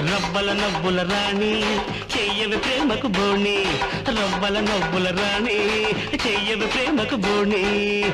రవ్వల నవ్వుల రాణి చెయ్యవి ప్రేమకు బోణి. రబ్బల నవ్వుల రాణి చెయ్యవి ప్రేమకు బోణి.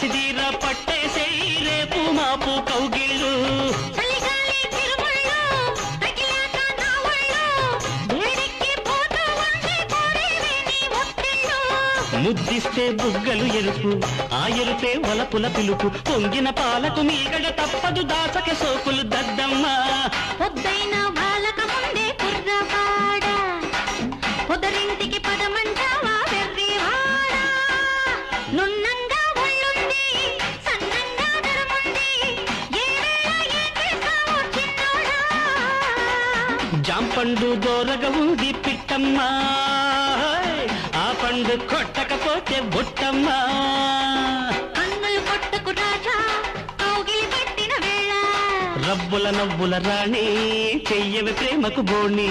కసిదీర రేపు మాపు కౌగిళ్ళు ముద్దిస్తే బుగ్గలు ఎరుపు ఆ ఎరుపే వలపుల పిలుపు. పొంగిన పాలకు మీగడ తప్పదు దాసక సోకులు దద్దమ్మ. పొద్దైన బాలక ముందే కుర్రవాడ పొదరింటికి పదమంటావా వెర్రివాడా జాంపండు దోరగా ఉంది పిట్టమ్మ. ఆ పండు కొట్టకపోతే బుట్టమ్మ. కన్నులు కొట్టకు రాజా కౌగిలి పెట్టిన వేళ. రబ్బుల నవ్వుల రాణి చెయ్యవి ప్రేమకు బోణి.